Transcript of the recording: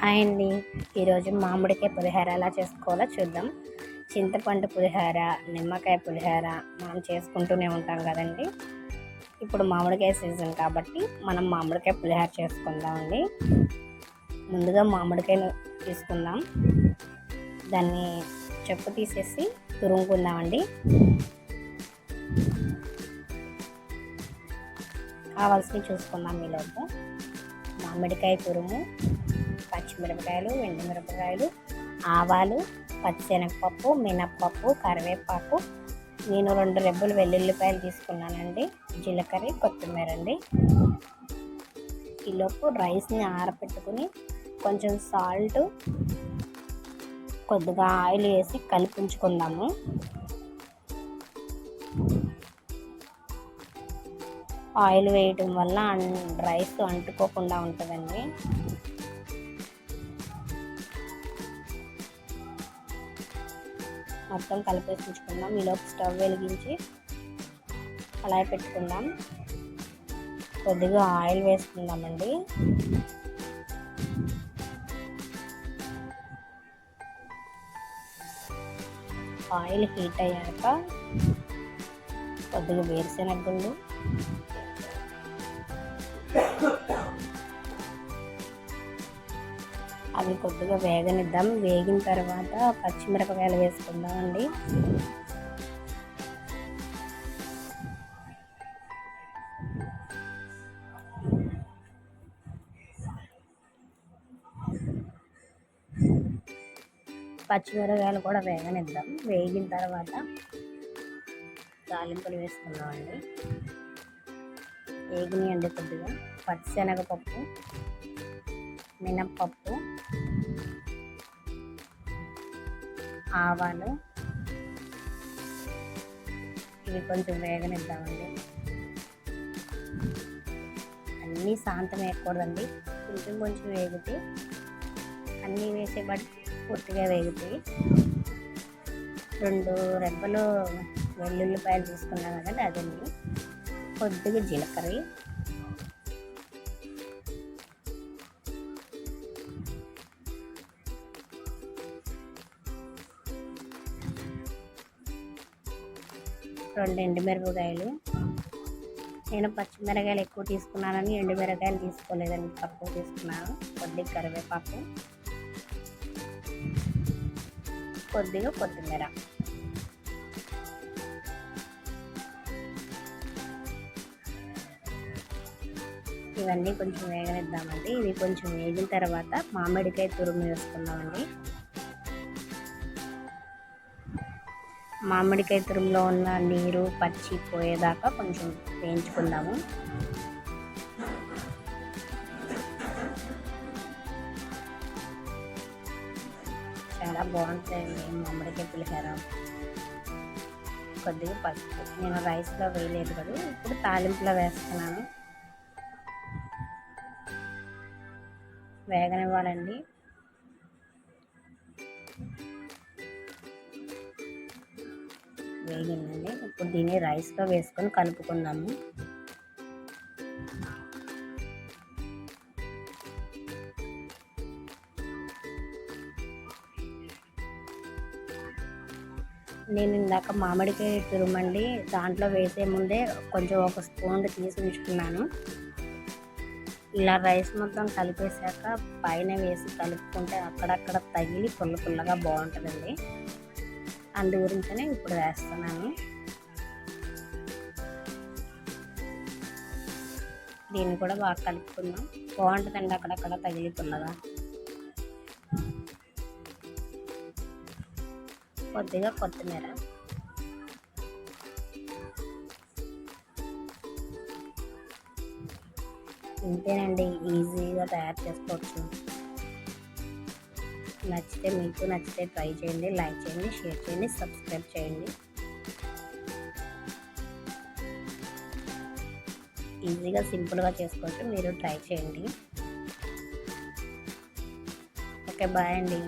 Hi అండి. ఈరోజు మామిడికాయ పులిహోర ఎలా చేసుకోవాలో చూద్దాం. చింతపండు పులిహోర నిమ్మకాయ పులిహోర మనం చేసుకుంటూనే ఉంటాం కదండి. ఇప్పుడు మామిడికాయ సీజన్ కాబట్టి మనం మామిడికాయ పులిహోర చేసుకుందామండి ముందుగా మామిడికాయను తీసుకుందాం. దాన్ని చెప్పు తీసేసి తురుముకుందామండి కావాల్సినవి చూసుకుందాం మీలోపు. మామిడికాయ తురుము పచ్చిమిరపకాయలు ఎండుమిరపకాయలు ఆవాలు పచ్చిశనగపప్పు మినప్పప్పు కరివేపాకు. నేను రెండు రెబ్బలు వెల్లుల్లిపాయలు తీసుకున్నానండి. జీలకర్ర కొత్తిమీర అండి. ఈలోపు రైస్ని ఆరపెట్టుకుని కొంచెం సాల్ట్ కొద్దిగా ఆయిల్ వేసి కలిపించుకుందాము. ఆయిల్ వేయటం వల్ల రైస్ అంటుకోకుండా ఉంటుందండి. మొత్తం కలిపేసి ఉంచుకుందాం ఈలోపు స్టవ్ వెలిగించి కళాయి పెట్టుకుందాం. కొద్దిగా ఆయిల్ వేసుకుందామండి. ఆయిల్ హీట్ అయ్యాక కొద్దిగా వేరుశెనగ గుళ్ళు. అవి కొద్దిగా వేగనిద్దాం. వేగిన తర్వాత పచ్చిమిరపకాయలు వేసుకుందామండి. పచ్చిమిరపకాయలు కూడా వేగనిద్దాం. వేగిన తర్వాత తాలింపులు వేసుకుందామండి. వేగినాయండి కొద్దిగా. పచ్చిశనగపప్పు. మినప్పప్పు ఆవాలు. ఇవి కొంచెం వేగనిద్దామండి. అన్నీ శాంతం వేయకూడదండి. కొంచెం కొంచెం వేగితే అన్నీ వేసే బట్టి పూర్తిగా వేగుతాయి రెండు రెబ్బలు వెల్లుల్లిపాయలు తీసుకున్నాం కదండి అదండి. కొద్దిగా జీలకర్ర రెండు ఎండుమిరపకాయలు. నేను పచ్చిమిరకాయలు ఎక్కువ తీసుకున్నానని ఎండుమిరకాయలు తీసుకోలేదండి తక్కువ తీసుకున్నాను. కొద్దిగా కరివేపాకు కొద్దిగా కొత్తిమీర. ఇవన్నీ కొంచెం వేగనిద్దామండి. ఇవి కొంచెం వేగిన తర్వాత మామిడికాయ తురుము వేసుకుందామండి. మామిడికాయ తురుములో ఉన్న నీరు పచ్చి పోయేదాకా కొంచెం వేయించుకుందాము. చాలా బాగుంటుంది మామిడికాయ పులిహోర. కొద్దిగా పసుపు. నేను రైస్లో వేయలేదు కదా ఇప్పుడు తాలింపులో వేస్తున్నాను. వేగనివ్వాలండి. వేగిందండి ఇప్పుడు దీన్ని రైస్లో వేసుకొని కలుపుకుందాము. నేను ఇందాక మామిడికాయ తురుమండి దాంట్లో వేసే ముందే కొంచెం ఒక స్పూన్ తీసి ఉంచుకున్నాను. ఇలా రైస్ మొత్తం కలిపేశాక పైన వేసి కలుపుకుంటే అక్కడక్కడ తగిలి పుల్ల పుల్లగా బాగుంటుందండి. అందు గురించనే ఇప్పుడు వేస్తున్నాను. దీన్ని కూడా బాగా కలుపుకుందాం. బాగుంటుందండి అక్కడక్కడ తగిలి కొద్దిగా కొత్తిమీర. ఇంతేనండి ఈజీగా తయారు చేసుకోవచ్చు. నచ్చితే మీకు నచ్చితే ట్రై చేయండి లైక్ చేయండి షేర్ చేయండి సబ్స్క్రైబ్ చేయండి. ఈజీగా సింపుల్గా చేసుకోవచ్చు మీరు ట్రై చేయండి. ఓకే బాయ్ అండి.